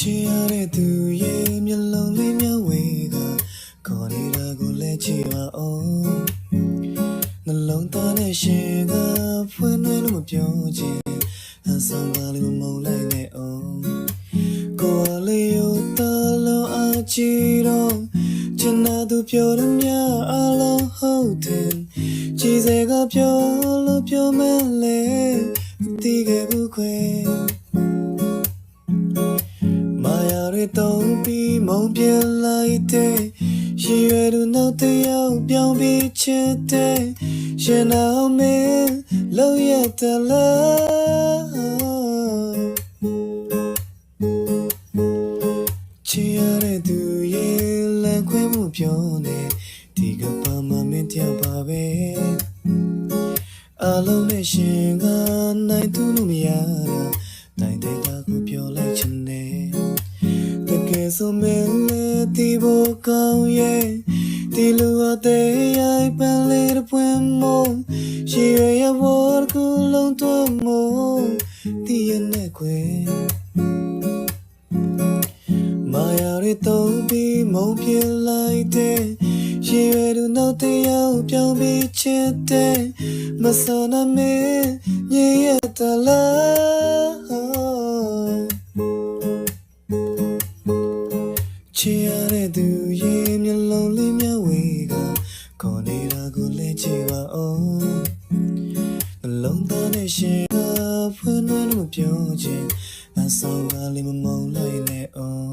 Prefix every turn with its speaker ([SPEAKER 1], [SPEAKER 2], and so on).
[SPEAKER 1] ရတဲ့သူရဲ့မျက်လုံးလေးမျက်ဝေကခေါ်နေတာကိုလည်းကြည့်ပါဦးနှလုံးသားနဲ့ရှင်ကဖွင့်နေလို့မပြောချင်အဆောင်ပါလေးမမုန်းလိုက်နဲ့အောင်ကိုယ်လေးရောတလုံးအချီတော့ချင်နာသူပြောရမြအလုံးဟုတ်တယ်ကြည်စဲကပြောလို့ပြောမလဲမသိခဲ့ဘူးခွေမာယာရ တုံးပြီးမုံပြလိုက်တဲ့ရှိရသူနောက်တယောက်ပြောင်းပြီးချစ်တဲ့ရှင်အောင်မင်းလောက်ရတလားချစ်ရတဲ့သူရဲ့လမ်းခွဲမှုပြောနေဒီကပါမမင်းတယောက်ပါပဲအလုံးနဲ့ရှင်ကနိုင်သူလို့မရတာနိုင်တဲ့တာကိုပြောလိုက်ချင်တယ်တကယ် ဆိုမင်းလေးဒီဘောကောင်းရဲ့ဒီလူအသေးရိုက်ပန်းလေးတစ်ပွင့်မို့ရှိရရဘောကူလုံးတော့မို့ဒီရနဲ့ခွေမာယာရီတုံးပြီးမုံပြလိုက်တဲ့ရှိရသူနောက်တယောက်ပြောင်းပြီးချစ်တဲ့မဆနာမင်းညရတလား ချီရတဲ့သူရေမျက်လုံးလေးမျက်ဝေကခေါ်နေတာကိုလည်းကြည့်ပါအောင်နှလုံးသားနဲ့ရှင်ကဖွင့်လို့မပြောချင်အဆောင်ကလေးမမုံလိုက်နဲ့အောင်